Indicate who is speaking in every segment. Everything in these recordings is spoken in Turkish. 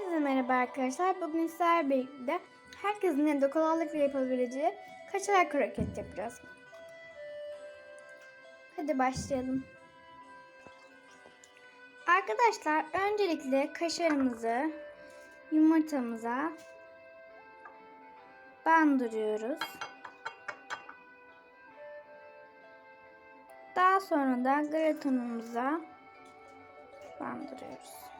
Speaker 1: merhaba arkadaşlar. Bugün sizlerle birlikte herkesin evde kolaylıkla yapabileceği kaçarak kroket yapacağız. Hadi başlayalım. Arkadaşlar öncelikle kaşarımızı yumurtamıza bandırıyoruz. Daha sonra da gratinimize bandırıyoruz.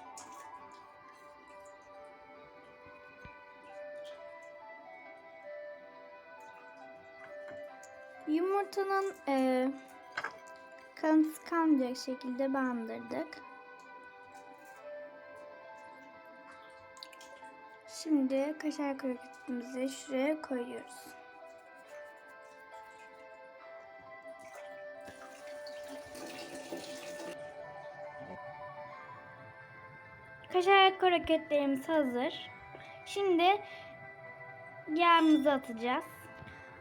Speaker 1: Yumurtanın e, kalıntısı kalmayacak şekilde bandırdık. Şimdi kaşar kroketimizi şuraya koyuyoruz. Kaşar kroketlerimiz hazır. Şimdi yağımızı atacağız.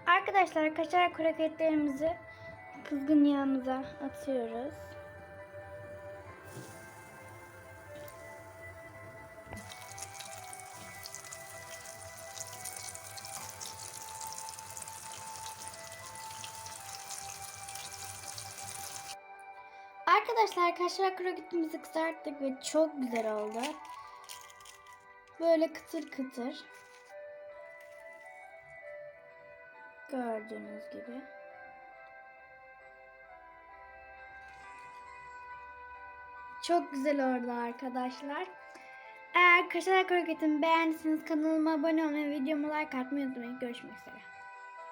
Speaker 1: Arkadaşlar kaşar kroketlerimizi kızgın yağımıza atıyoruz. Arkadaşlar kaşar kroketimizi kızarttık ve çok güzel oldu. Böyle kıtır kıtır. Gördüğünüz gibi. Çok güzel oldu arkadaşlar. Eğer kaşar kroketimi beğendiyseniz kanalıma abone olmayı, videomu like atmayı unutmayın. Görüşmek üzere.